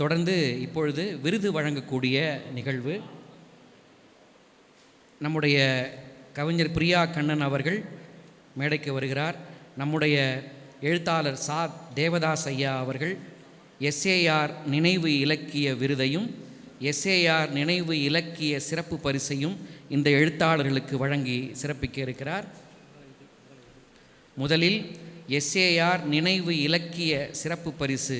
தொடர்ந்து இப்பொழுது விருது வழங்கக்கூடிய நிகழ்வு. நம்முடைய கவிஞர் பிரியா கண்ணன் அவர்கள் மேடைக்கு வருகிறார். நம்முடைய எழுத்தாளர் சா. தேவதாஸ் ஐயா அவர்கள் எஸ்ஏஆர் நினைவு இலக்கிய விருதையும் எஸ்ஏஆர் நினைவு இலக்கிய சிறப்பு பரிசையும் இந்த எழுத்தாளர்களுக்கு வழங்கி சிறப்பிக்க இருக்கிறார். முதலில் எஸ்ஏஆர் நினைவு இலக்கிய சிறப்பு பரிசு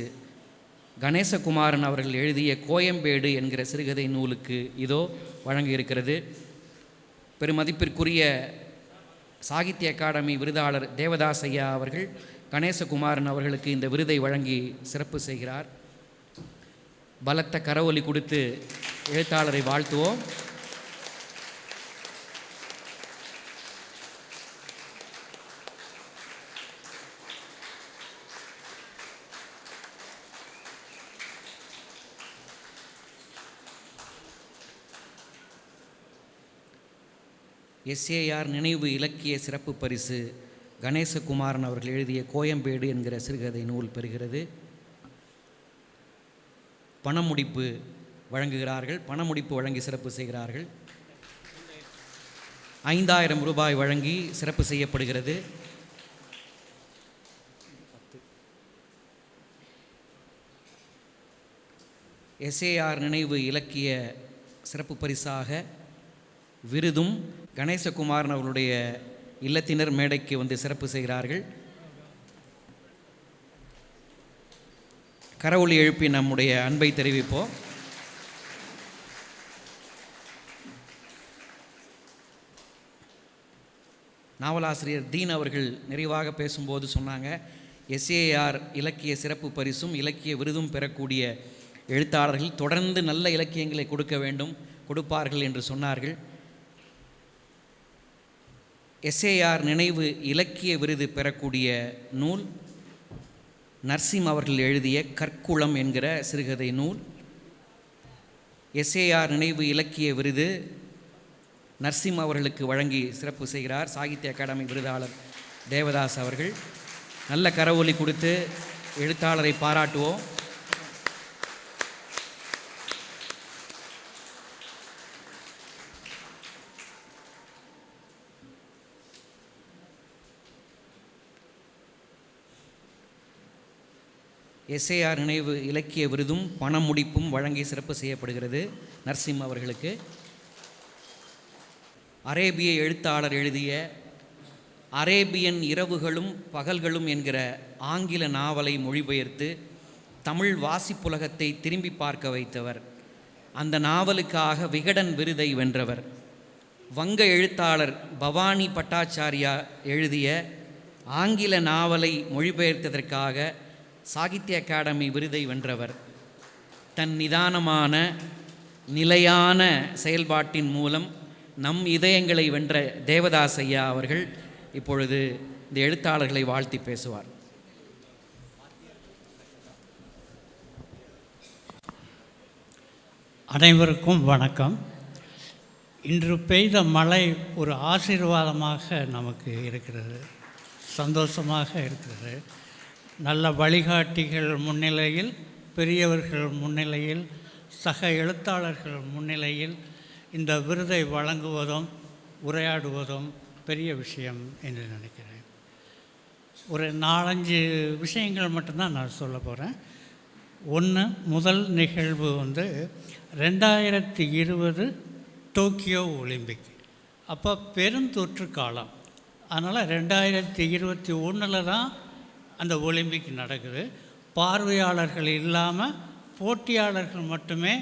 கணேசகுமாரன் அவர்கள் எழுதிய கோயம்பேடு என்கிற சிறுகதை நூலுக்கு இதோ வழங்க இருக்கிறது பெருமதிப்பிற்குரிய சாகித்ய அகாடமி விருதாளர் தேவதாஸ் ஐயா அவர்கள் கணேசகுமாரன் அவர்களுக்கு இந்த விருதை வழங்கி சிறப்பு செய்கிறார். பலத்த கரவொலி கொடுத்து எழுத்தாளரை வாழ்த்துவோம். எஸ்ஏஆர் நினைவு இலக்கிய சிறப்பு பரிசு கணேசகுமாரன் அவர்கள் எழுதிய கோயம்பேடு என்கிற சிறுகதை நூல் பெறுகிறது. பணமுடிப்பு வழங்குகிறார்கள். பணமுடிப்பு வழங்கி சிறப்பு செய்கிறார்கள். ஐந்தாயிரம் ரூபாய் வழங்கி சிறப்பு செய்யப்படுகிறது. எஸ்ஏஆர் நினைவு இலக்கிய சிறப்பு பரிசாக விருதும் கணேசகுமாரன் அவருடைய இல்லத்தினர் மேடைக்கு வந்து சிறப்பு செய்கிறார்கள். கரவொலி எழுப்பி நம்முடைய அன்பை தெரிவிப்போம். நாவலாசிரியர் தீன் அவர்கள் நிறைவாக பேசும்போது சொன்னாங்க எஸ்ஏஆர் இலக்கிய சிறப்பு பரிசும் இலக்கிய விருதும் பெறக்கூடிய எழுத்தாளர்கள் தொடர்ந்து நல்ல இலக்கியங்களை கொடுக்க வேண்டும் கொடுப்பார்கள் என்று சொன்னார்கள். எஸ்ஏஆர் நினைவு இலக்கிய விருது பெறக்கூடிய நூல் நர்சிம் அவர்கள் எழுதிய கற்குளம் என்கிற சிறுகதை நூல். எஸ்ஏஆர் நினைவு இலக்கிய விருது நர்சிம் அவர்களுக்கு வழங்கி சிறப்பு செய்கிறார் சாகித்ய அகாடமி விருதாளர் தேவதாஸ் அவர்கள். நல்ல கரவொலி கொடுத்து எழுத்தாளரை பாராட்டுவோம். எஸ்ஏஆர் நினைவு இலக்கிய விருதும் பண முடிப்பும் வழங்கி சிறப்பு செய்யப்படுகிறது. நர்சிம் அவர்களுக்கு. அரேபிய எழுத்தாளர் எழுதிய அரேபியன் இரவுகளும் பகல்களும் என்கிற ஆங்கில நாவலை மொழிபெயர்த்து தமிழ் வாசிப்புலகத்தை திரும்பி பார்க்க வைத்தவர். அந்த நாவலுக்காக விகடன் விருதை வென்றவர். வங்க எழுத்தாளர் பவானி பட்டாச்சாரியா எழுதிய ஆங்கில நாவலை மொழிபெயர்த்ததற்காக சாகித்ய அகாடமி விருதை வென்றவர். தன் நிதானமான நிலையான செயல்பாட்டின் மூலம் நம் இதயங்களை வென்ற தேவதாஸ் ஐயா அவர்கள் இப்பொழுது இந்த எழுத்தாளர்களை வாழ்த்தி பேசுவார். அனைவருக்கும் வணக்கம். இன்று பெய்த மழை ஒரு ஆசீர்வாதமாக நமக்கு இருக்கிறது. சந்தோஷமாக இருக்கிறது. நல்ல வழிகாட்டிகள் முன்னிலையில் பெரியவர்கள் முன்னிலையில் சக எழுத்தாளர்கள் முன்னிலையில் இந்த விருதை வழங்குவதும் உரையாடுவதும் பெரிய விஷயம் என்று நினைக்கிறேன். ஒரு நாலஞ்சு விஷயங்கள் மட்டும்தான் நான் சொல்ல போகிறேன் ஒன்று முதல் நிகழ்வு வந்து ரெண்டாயிரத்தி இருபது டோக்கியோ ஒலிம்பிக். அப்போ பெருந்தொற்று காலம். அதனால் ரெண்டாயிரத்தி இருபத்தி ஒன்றில் தான் அந்த ஒலிம்பிக் நடக்குது. பார்வையாளர்கள் இல்லாமல் போட்டியாளர்கள் மட்டுமே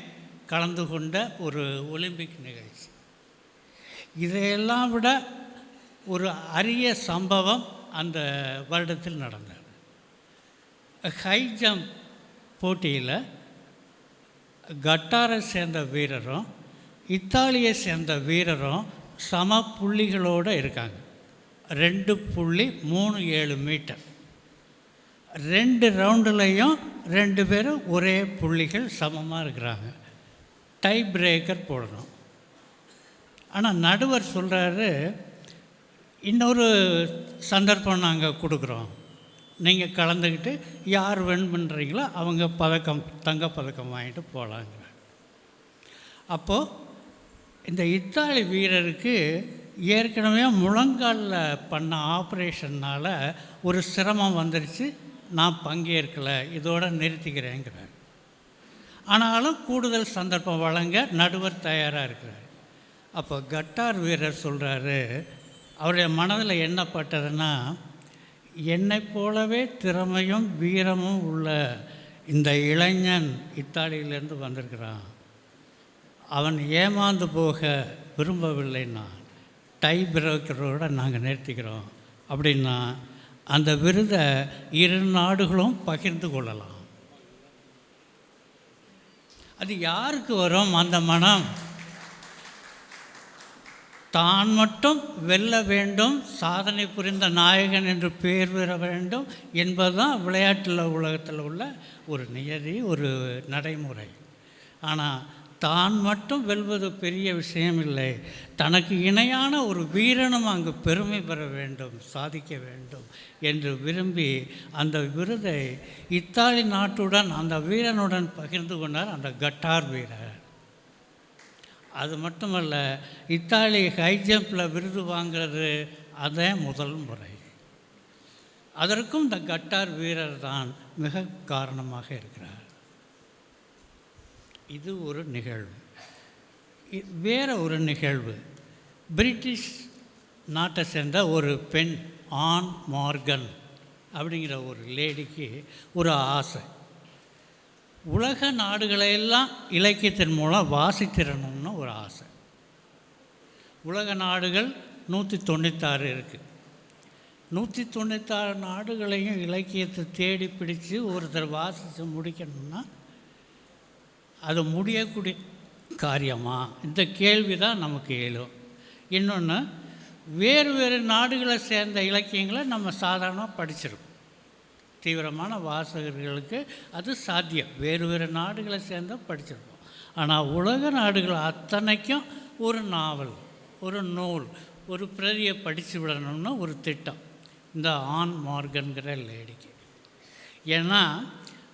கலந்து கொண்ட ஒரு ஒலிம்பிக் நிகழ்ச்சி. இதையெல்லாம் விட ஒரு அரிய சம்பவம் அந்த வருடத்தில் நடந்தது. ஹை ஜம்ப் போட்டியில் கட்டாரை சேர்ந்த வீரரும் இத்தாலியை சேர்ந்த வீரரும் சம புள்ளிகளோடு இருக்காங்க. ரெண்டு புள்ளி மூணு ஏழு மீட்டர். ரெண்டு ரவுண்டுலையும் ரெண்டு பேரும் ஒரே புள்ளிகள் சமமாக இருக்கிறாங்க. டை பிரேக்கர் போடணும். ஆனால் நடுவர் சொல்கிறாரு இன்னொரு சந்தர்ப்பம் நாங்கள் கொடுக்குறோம். நீங்கள் கலந்துக்கிட்டு யார் வின் பண்ணுறீங்களோ அவங்க பதக்கம் தங்க பதக்கம் வாங்கிட்டு போகலாங்க அப்போது இந்த இத்தாலி வீரருக்கு ஏற்கனவே முழங்காலில் பண்ண ஆப்ரேஷன்னால் ஒரு சிரமம் வந்துருச்சு. நான் பங்கேற்கலை இதோட நிறுத்திக்கிறேங்கிறார். ஆனாலும் கூடுதல் சந்தர்ப்பம் வழங்க நடுவர் தயாராக இருக்கிறார். அப்போ கட்டார் வீரர் சொல்கிறாரு அவருடைய மனதில் என்ன பட்டதுன்னா போலவே திறமையும் வீரமும் உள்ள இந்த இளைஞன் இத்தாலியிலேருந்து வந்திருக்கிறான். அவன் ஏமாந்து போக விரும்பவில்லை நான். டை பிரேக்கரோட நாங்கள் நிறுத்திக்கிறோம். அப்படின்னா அந்த விருதை இரு நாடுகளும் பகிர்ந்து கொள்ளலாம். அது யாருக்கு வரும் அந்த மனம்? தான் மட்டும் வெல்ல வேண்டும் சாதனை புரிந்த நாயகன் என்று பெயர் பெற வேண்டும் என்பதுதான் விளையாட்டில் உலகத்தில் உள்ள ஒரு நியதி ஒரு நடைமுறை. ஆனால் தான் மட்டும் வெல்வது பெரிய விஷயம் இல்லை தனக்கு இணையான ஒரு வீரனும் அங்கு பெருமை பெற வேண்டும் சாதிக்க வேண்டும் என்று விரும்பி அந்த விருதை இத்தாலி நாட்டுடன் அந்த வீரனுடன் பகிர்ந்து கொண்டார் அந்த கட்டார் வீரர். அது மட்டுமல்ல இத்தாலி ஹை ஜம்பில் விருது வாங்கிறது அதே முதல் முறை. அதற்கும் இந்த கட்டார் வீரர் தான் மிக காரணமாக இருக்கிறார். இது ஒரு நிகழ்வு. வேறு ஒரு நிகழ்வு. பிரிட்டிஷ் நாட்டை சேர்ந்த ஒரு பெண் ஆன் மார்கன் அப்படிங்கிற ஒரு லேடிக்கு ஒரு ஆசை. உலக நாடுகளையெல்லாம் இலக்கியத்தின் மூலம் வாசித்திடணும்னு ஒரு ஆசை. உலக நாடுகள் நூற்றி தொண்ணூத்தாறு இருக்குது நூற்றி தொண்ணூத்தாறு நாடுகளையும் இலக்கியத்தை தேடி பிடித்து ஒருத்தர் வாசித்து முடிக்கணும்னா அது முடியக்கூடிய காரியமா? இந்த கேள்வி தான் நமக்கு எழும். இன்னொன்று வேறு வேறு நாடுகளை சேர்ந்த இலக்கியங்களை நம்ம சாதாரணமாக படிச்சிருக்கோம் தீவிரமான வாசகர்களுக்கு அது சாத்தியம். வேறு வேறு நாடுகளை சேர்ந்த படிச்சிருப்போம். ஆனால் உலக நாடுகள் அத்தனைக்கும் ஒரு நாவல் ஒரு நூல் ஒரு பிரதியை படித்து விடணும்னு ஒரு திட்டம். இந்த ஆன் மார்கன்கிற லேடிக்கு. ஏன்னா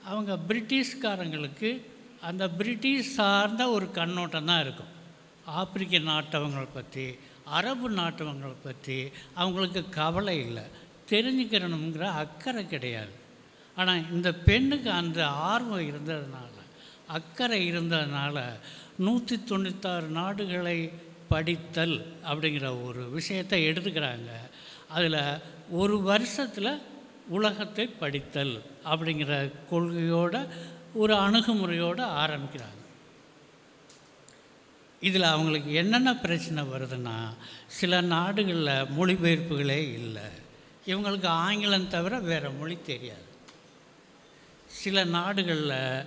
அவங்க பிரிட்டிஷ்காரங்களுக்கு அந்த பிரிட்டிஷ் சார்ந்த ஒரு கண்ணோட்டம் தான் இருக்கும். ஆப்பிரிக்க நாட்டவங்களை பற்றி அரபு நாட்டவங்களை பற்றி அவங்களுக்கு கவலை இல்லை. தெரிஞ்சுக்கிறணுங்கிற அக்கறை கிடையாது. ஆனால் இந்த பெண்ணுக்கு அந்த ஆர்வம் இருந்ததுனால அக்கறை இருந்ததுனால நூற்றி தொண்ணூத்தாறு நாடுகளை படித்தல் அப்படிங்கிற ஒரு விஷயத்தை எடுத்துக்கிறாங்க. அதில் ஒரு வருஷத்தில் உலகத்தை படித்தல் அப்படிங்கிற கொள்கையோட ஒரு அணுகுமுறையோடு ஆரம்பிக்கிறாங்க. இதில் அவங்களுக்கு என்னென்ன பிரச்சனை வருதுன்னா சில நாடுகளில் மொழிபெயர்ப்புகளே இல்லை. இவங்களுக்கு ஆங்கிலம் தவிர வேறு மொழி தெரியாது. சில நாடுகளில்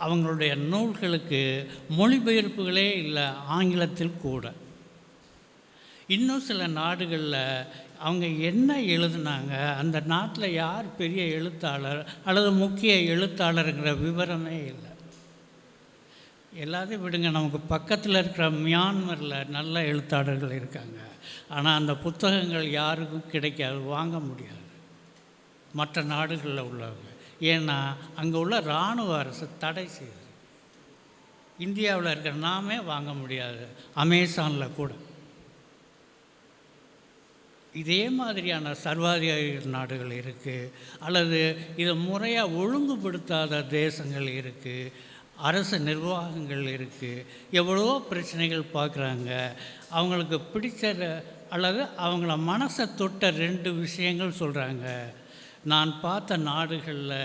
அவங்களுடைய நூல்களுக்கு மொழிபெயர்ப்புகளே இல்லை ஆங்கிலத்தில் கூட. இன்னும் சில நாடுகளில் அவங்க என்ன எழுதுனாங்க அந்த நாட்டில் யார் பெரிய எழுத்தாளர் அல்லது முக்கிய எழுத்தாளருங்கிற விவரமே இல்லை. எல்லாத்தையும் விடுங்க நமக்கு பக்கத்தில் இருக்கிற மியான்மரில் நல்ல எழுத்தாளர்கள் இருக்காங்க. ஆனால் அந்த புத்தகங்கள் யாருக்கும் கிடைக்காது வாங்க முடியாது. மற்ற நாடுகளில் உள்ளவங்க. ஏன்னா அங்கே உள்ள இராணுவ அரசு தடை செய்யுது இந்தியாவில் இருக்கிற நாமே வாங்க முடியாது. அமேசானில் கூட. இதே மாதிரியான சர்வாதிகாரி நாடுகள் இருக்குது அல்லது இதை முறையாக ஒழுங்குபடுத்தாத தேசங்கள் இருக்குது அரசு நிர்வாகங்கள் இருக்குது எவ்வளவோ பிரச்சனைகள் பார்க்குறாங்க அவங்களுக்கு பிடிச்ச அல்லது அவங்கள மனசை தொட்ட ரெண்டு விஷயங்கள் சொல்கிறாங்க நான் பார்த்த நாடுகளில்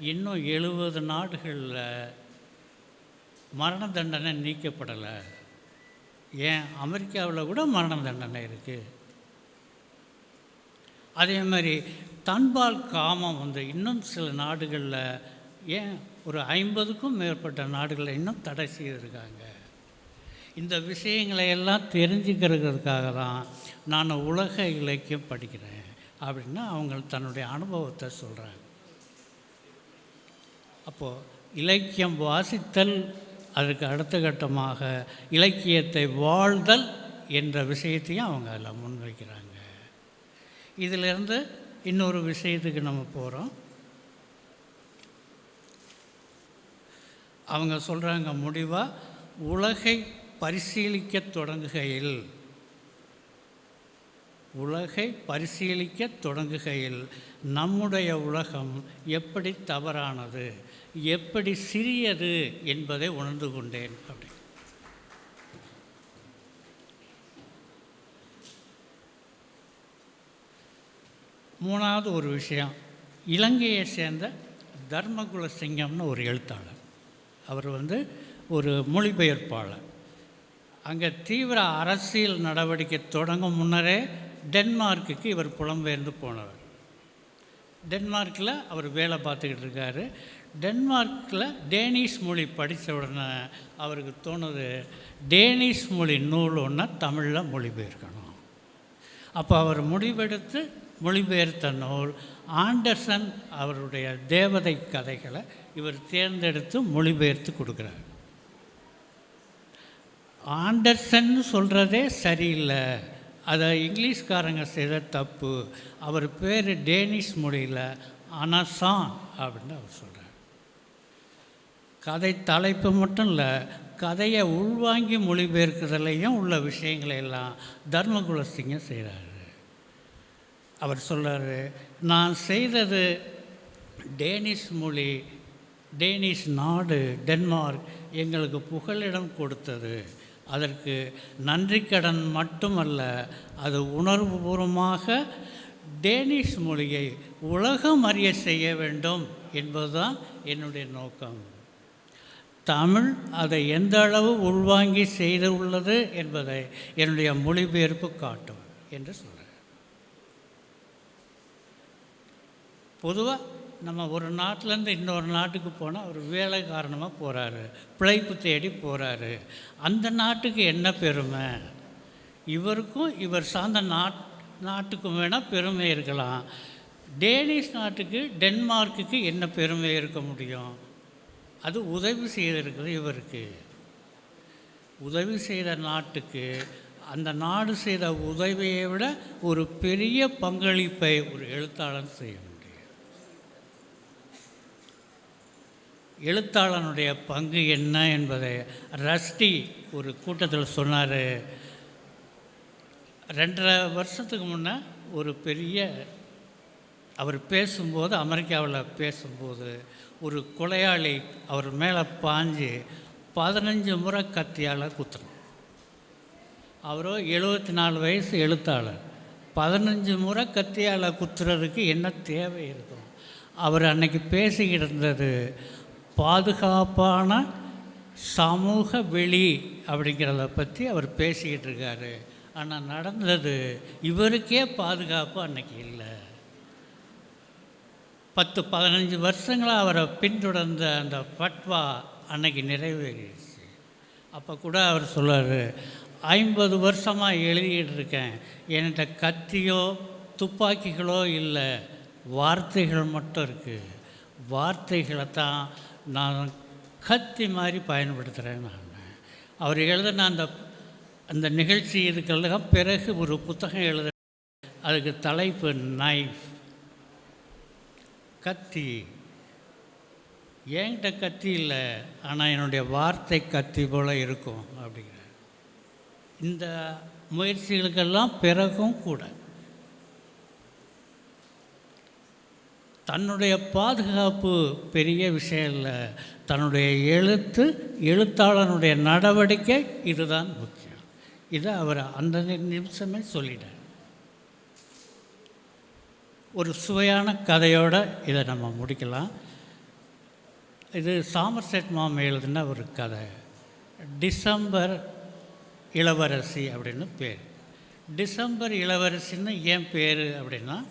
இன்னும் எழுபது நாடுகளில் மரண தண்டனை நீக்கப்படலை. ஏன்? அமெரிக்காவில் கூட மரண தண்டனை இருக்குது அதே மாதிரி தன்பால் காமம் வந்து இன்னும் சில நாடுகளில் ஏன் ஒரு ஐம்பதுக்கும் மேற்பட்ட நாடுகளில் இன்னும் தடை செய்திருக்காங்க. இந்த விஷயங்களை எல்லாம் தெரிஞ்சுக்கிறதுக்காக தான் நான் உலக இலக்கியம் படிக்கிறேன் அப்படின்னு அவங்க தன்னுடைய அனுபவத்தை சொல்கிறாங்க அப்போது இலக்கியம் வாசித்தல் அதுக்கு அடுத்த கட்டமாக இலக்கியத்தை வாழ்தல் என்ற விஷயத்தையும் அவங்க அதில் முன்வைக்கிறாங்க. இதிலிருந்து இன்னொரு விஷயத்துக்கு நம்ம போகிறோம் அவங்க சொல்கிறாங்க முடிவாக உலகை பரிசீலிக்க தொடங்குகையில். உலகை பரிசீலிக்க தொடங்குகையில் நம்முடைய உலகம் எப்படி தவறானது எப்படி சிறியது என்பதை உணர்ந்து கொண்டேன் அப்படி மூணாவது ஒரு விஷயம் இலங்கையை சேர்ந்த தர்மகுல சிங்கம்னு ஒரு எழுத்தாளர். அவர் வந்து ஒரு மொழிபெயர்ப்பாளர். அங்கே தீவிர அரசியல் நடவடிக்கை தொடங்கும் முன்னரே டென்மார்க்குக்கு இவர் புலம்பெயர்ந்து போனவர். டென்மார்க்கில் அவர் வேலை பார்த்துக்கிட்டு இருக்காரு. டென்மார்க்கில் டேனிஷ் மொழி படித்த உடனே அவருக்கு தோணுது டேனிஷ் மொழி நூல் ஒன்று தமிழில் மொழிபெயர்க்கணும். அப்போ அவர் முடிவெடுத்து மொழிபெயர்த்த நூல் ஆண்டர்சன் அவருடைய தேவதை கதைகளை இவர் தேர்ந்தெடுத்து மொழிபெயர்த்து கொடுக்குறார். ஆண்டர்சன் சொல்கிறதே சரியில்லை. அதை இங்கிலீஷ்காரங்க செய்த தப்பு. அவர் பேர் டேனிஷ் மொழியில் அனசான் அப்படின்னு அவர் சொல்கிறார் கதை தலைப்பு மட்டும் இல்லை கதையை உள்வாங்கி மொழிபெயர்க்கிறதுலையும் உள்ள விஷயங்களை எல்லாம் தர்மகுலசிங்கம் செய்கிறாரு அவர் சொல்கிறாரு நான் செய்தது டேனிஷ் மொழி டேனிஷ் நாடு டென்மார்க் எங்களுக்கு புகலிடம் கொடுத்தது. அதற்கு நன்றிக்கடன் மட்டுமல்ல அது உணர்வுபூர்வமாக டேனிஷ் மொழியை உலகம் அறிய செய்ய வேண்டும் என்பதுதான் என்னுடைய நோக்கம். தமிழ் அதை எந்த அளவு உள்வாங்கி செய்துள்ளது என்பதை என்னுடைய மொழிபெயர்ப்பு காட்டும் என்று சொல்கிறார் பொதுவாக நம்ம ஒரு நாட்டிலேருந்து இன்னொரு நாட்டுக்கு போனால் அவர் வேலை காரணமாக போகிறாரு பிழைப்பு தேடி போகிறாரு அந்த நாட்டுக்கு என்ன பெருமை? இவருக்கும் இவர் சார்ந்த நாட் நாட்டுக்கும் வேணால் பெருமை இருக்கலாம். டேனிஷ் நாட்டுக்கு டென்மார்க்குக்கு என்ன பெருமை இருக்க முடியும்? அது உதவி செய்திருக்குது இவருக்கு. உதவி செய்த நாட்டுக்கு அந்த நாடு செய்த உதவியை விட ஒரு பெரிய பங்களிப்பை ஒரு எழுத்தாளன் செய்யணும் முடியும் எழுத்தாளனுடைய பங்கு என்ன என்பதை ரஸ்டி ஒரு கூட்டத்தில் சொன்னார். ரெண்டரை வருஷத்துக்கு முன்னே ஒரு பெரிய அவர் பேசும்போது அமெரிக்காவில் பேசும்போது ஒரு கொலையாளி அவர் மேலே பாஞ்சு பதினஞ்சு முறை கத்தியால் குத்துறோம் அவரோ எழுபத்தி நாலு வயசு எழுத்தாளர். பதினஞ்சு முறை கத்தியால் குத்துறதுக்கு என்ன தேவை இருக்கும்? அவர் அன்னைக்கு பேசிக்கிட்டு இருந்தது பாதுகாப்பான சமூக வெளி அப்படிங்கிறத பற்றி அவர் பேசிக்கிட்டு இருக்காரு. ஆனால் நடந்தது இவருக்கே பாதுகாப்பு அன்னைக்கு இல்லை. பத்து பதினஞ்சு வருஷங்களாக அவரை பின்தொடர்ந்த அந்த பட்வா அன்னைக்கு நிறைவேறிடுச்சு. அப்போ கூட அவர் சொல்றாரு ஐம்பது வருஷமாக எழுதிக்கிட்டு இருக்கேன். என்கிட்ட கத்தியோ துப்பாக்கிகளோ இல்லை வார்த்தைகள் மட்டும் இருக்குது வார்த்தைகளை தான் நான் கத்தி மாதிரி பயன்படுத்துகிறேன் நான் அவர் எழுதின அந்த அந்த நிகழ்ச்சி இதுக்கெல்லாம் பிறகு ஒரு புத்தகம் எழுத அதுக்கு தலைப்பு நைஃப் கத்தி. என்கிட்ட கத்தி இல்லை ஆனால் என்னுடைய வார்த்தை கத்தி போல் இருக்கும் அப்படிங்கிற இந்த முயற்சிகளுக்கெல்லாம் பிறகும் கூட தன்னுடைய பாதுகாப்பு பெரிய விஷயம் இல்லை. தன்னுடைய எழுத்து எழுத்தாளனுடைய நடவடிக்கை இதுதான் முக்கியம். இதை அவர் அந்த நிமிஷமே சொல்லிட்டார். ஒரு சுவையான கதையோட இதை நம்ம முடிக்கலாம். இது சாமர்செட் மாம் எழுதின ஒரு கதை. டிசம்பர் இளவரசி அப்படின்னு பேர். டிசம்பர் இளவரசின்னு ஏன் பேர் அப்படின்னா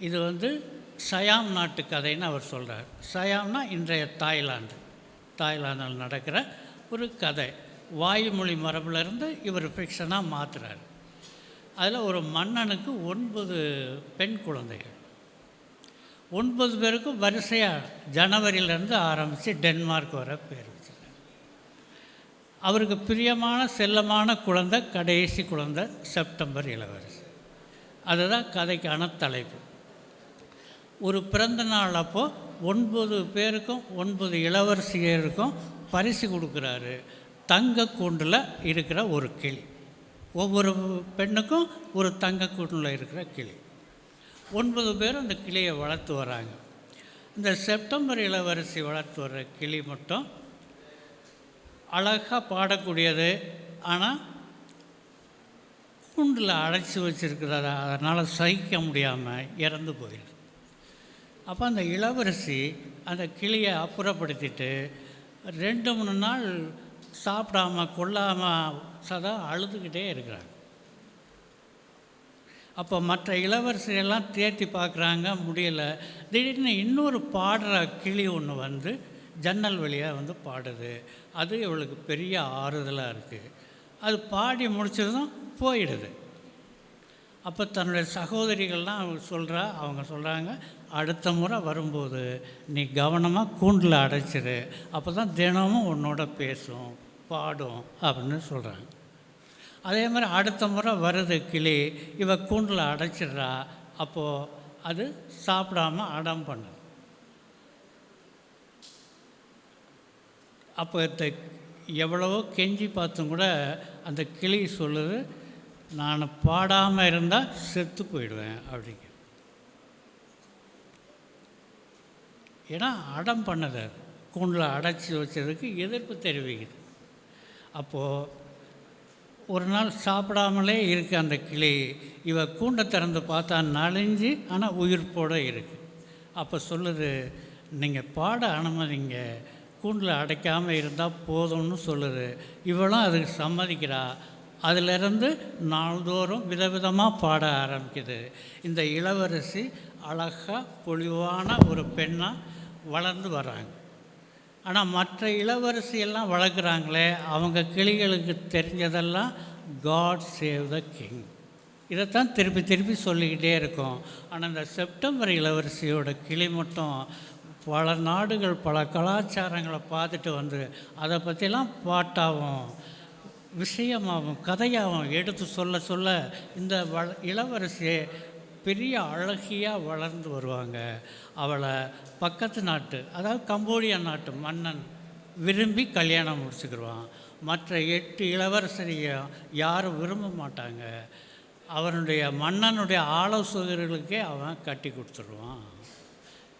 இது வந்து சயாம் நாட்டு கதைன்னு அவர் சொல்கிறார் சயாம்னா இன்றைய தாய்லாந்து. தாய்லாந்தில் நடக்கிற ஒரு கதை. வாயுமொழி மரபுலேருந்து இவர் ஃபிக்ஷனாக மாற்றுறாரு அதில் ஒரு மன்னனுக்கு ஒன்பது பெண் குழந்தைகள். ஒன்பது பேருக்கும் வரிசையாக ஜனவரியிலேருந்து ஆரம்பித்து டென்மார்க் வர பேர் வச்சுருக்காங்க அவருக்கு பிரியமான செல்லமான குழந்தை கடைசி குழந்தை செப்டம்பர் இளவரசி அதுதான் கதைக்கான தலைப்பு. ஒரு பிறந்த நாள் அப்போது ஒன்பது பேருக்கும் ஒன்பது இளவரசியருக்கும் பரிசு கொடுக்குறாரு. தங்க கூண்டில் இருக்கிற ஒரு கிளி. ஒவ்வொரு பெண்ணுக்கும் ஒரு தங்க கூண்டில் இருக்கிற கிளி. ஒன்பது பேரும் அந்த கிளியை வளர்த்து வராங்க. இந்த செப்டம்பர் இளவரசி வளர்த்து வர்ற கிளி மட்டும் அழகாக பாடக்கூடியது. ஆனால் கூண்டில் அடைச்சி வச்சுருக்கிறத அதனால் சகிக்க முடியாமல் இறந்து போயிடுது. அப்போ அந்த இளவரசி அந்த கிளியை அப்புறப்படுத்திட்டு ரெண்டு மூணு நாள் சாப்பிடாம கொள்ளாமல் சதா அழுதுகிட்டே இருக்கிறாங்க அப்போ மற்ற இளவரசியெல்லாம் தேத்தி பார்க்குறாங்க முடியல. திடீர்னு இன்னொரு பாடுற கிளி ஒன்று வந்து ஜன்னல் வழியாக வந்து பாடுது. அது இவளுக்கு பெரிய ஆறுதலாக இருக்குது அது பாடி முடிச்சதும் போயிடுது. அப்போ தன்னுடைய சகோதரிகள்லாம் அவங்க சொல்கிறா அவங்க சொல்கிறாங்க அடுத்த முறை வரும்போது நீ கவனமாக கூண்டில் அடைச்சிரு அப்போ தான் தினமும் உன்னோட பேசும் பாடும் அப்படின்னு சொல்கிறாங்க அதே மாதிரி அடுத்த முறை வருது கிளி இவ கூண்டில் அடைச்சிடுறா அப்போது அது சாப்பிடாம அடம் பண்ணுது. அப்போ எவ்வளவோ கெஞ்சி பார்த்தும் கூட அந்த கிளி சொல்லுது நான் பாடாமல் இருந்தால் செத்து போயிடுவேன் அப்படிங்க. ஏன்னா அடம் பண்ணது கூண்டில் அடைச்சி வச்சதுக்கு எதிர்ப்பு தெரிவிக்குது. அப்போது ஒரு நாள் சாப்பிடாமலே இருக்குது அந்த கிளி இவ கூண்டை திறந்து பார்த்தா நலிஞ்சு ஆனால் உயிர்ப்போடு இருக்குது அப்போ சொல்லுது நீங்கள் பாட அனுமதிங்க. கூண்டில் அடைக்காமல் இருந்தால் போதும்னு சொல்லுது. இவளும் அதுக்கு சம்மதிக்கிறா. அதிலிருந்து நாள்தோறும் விதவிதமாக பாட ஆரம்பிக்குது. இந்த இளவரசி அழகாக பொலிவான ஒரு பெண்ணாக வளர்ந்து வராங்க ஆனால் மற்ற இளவரசியெல்லாம் வளர்க்குறாங்களே அவங்க கிளிகளுக்கு தெரிஞ்சதெல்லாம் காட் சேவ் த கிங் இதைத்தான் திருப்பி திருப்பி சொல்லிக்கிட்டே இருக்கோம். ஆனால் இந்த செப்டம்பர் இளவரசியோட கிளி மட்டும் பல நாடுகள் பல கலாச்சாரங்களை பார்த்துட்டு வந்து அதை பற்றிலாம் பாட்டாகவும் விஷயமாகவும் கதையாகவும் எடுத்து சொல்ல சொல்ல இந்த வள இளவரசியை பெரிய அழகியாக வளர்ந்து வருவாங்க. அவளை பக்கத்து நாட்டு அதாவது கம்போடியா நாட்டு மன்னன் விரும்பி கல்யாணம் முடிச்சுக்கிடுவான் மற்ற எட்டு இளவரசரையும் யாரும் விரும்ப மாட்டாங்க. அவனுடைய மன்னனுடைய ஆலோசகர்களுக்கே அவன் கட்டி கொடுத்துருவான்.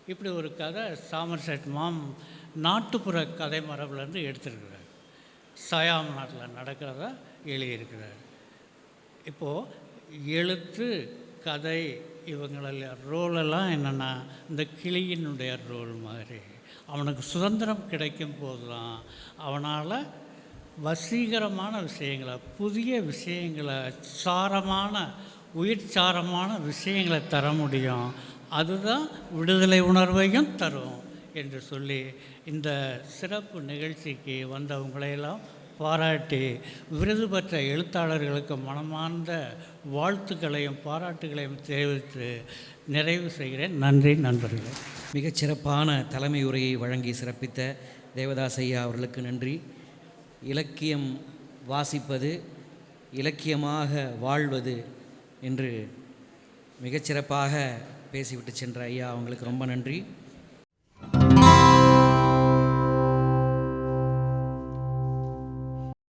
இப்படி ஒரு கதை சாமர்செட் மாம் நாட்டுப்புற கதை மரபுலேருந்து எடுத்திருக்கிறார். சயாம் நாட்டில் நடக்கிறதா எழுதியிருக்கிறார். இப்போது எழுத்து கதை இவங்களில் ரோலெல்லாம் என்னென்னா இந்த கிளியினுடைய ரோல் மாதிரி. அவனுக்கு சுதந்திரம் கிடைக்கும் போது தான் அவனால் வசீகரமான விஷயங்களை புதிய விஷயங்களை சாரமான உயிர் சாரமான விஷயங்களை தர முடியும். அதுதான் விடுதலை உணர்வையும் தரும். என்று சொல்லி இந்த சிறப்பு நிகழ்ச்சிக்கு வந்தவங்களையெல்லாம் பாராட்டி விருது பெற்ற எழுத்தாளர்களுக்கு மனமார்ந்த வாழ்த்துக்களையும் பாராட்டுகளையும் தெரிவித்து நிறைவு செய்கிறேன். நன்றி நண்பர்களே. மிகச் சிறப்பான தலைமை உரையை வழங்கி சிறப்பித்த தேவதாஸ் ஐயா அவர்களுக்கு நன்றி. இலக்கியம் வாசிப்பது இலக்கியமாக வாழ்வது என்று மிகச்சிறப்பாக பேசிவிட்டு சென்ற ஐயா அவங்களுக்கு ரொம்ப நன்றி.